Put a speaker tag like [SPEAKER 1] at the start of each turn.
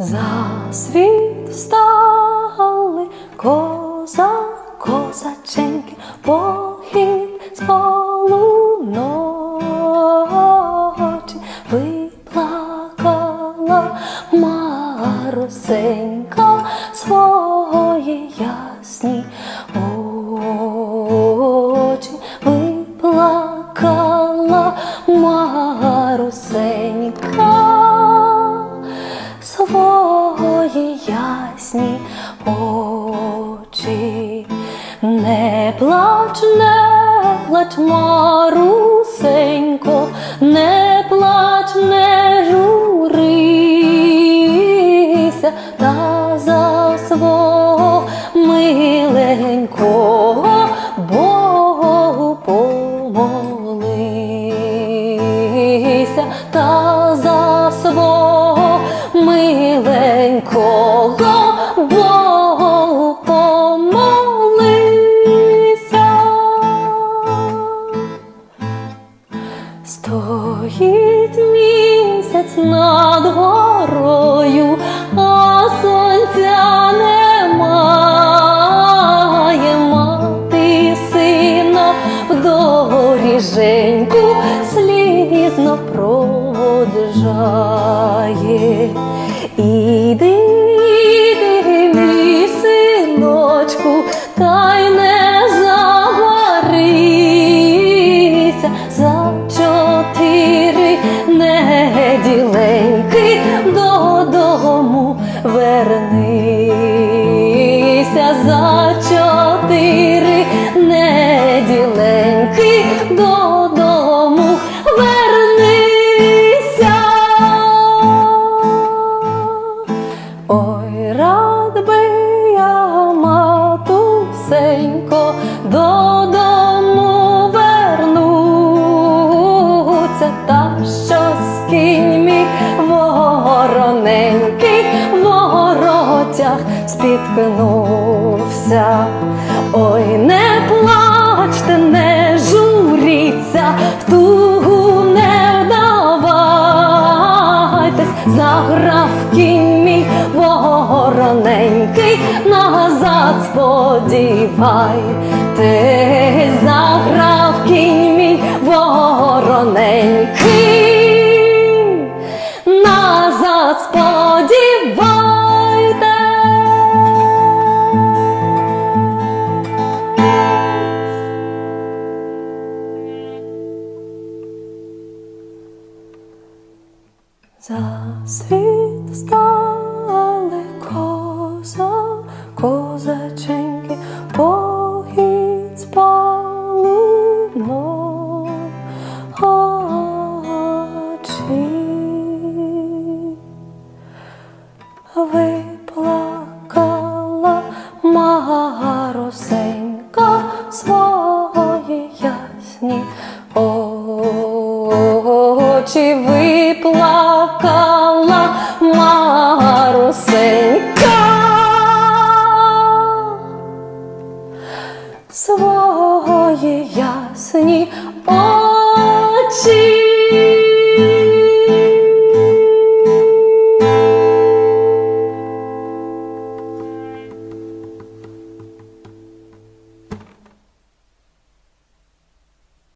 [SPEAKER 1] За світ встали коза, козаченьки, похід з полуночі. Виплакала Марусенька свої ясні очі. Виплакала Марусенька Не плач, не плач, Марусенько, не плач, не журися, та за свого миленького Богу помолися, та за свого Стоїть місяць над горою, а сонця немає, мати сина в доріженьку слізно проводжає. Іди, іди, мій синочку, та вернися спіткнувся. Ой, не плачте, не журіться, в тугу не вдавайтесь, заграв кінь мій вороненький, назад сподівайтесь, заграв кінь мій вороненький, За світ стали коза, козаченьки, похід з полуночі. Виплакала Марусенька свої ясні очі свої ясні очі.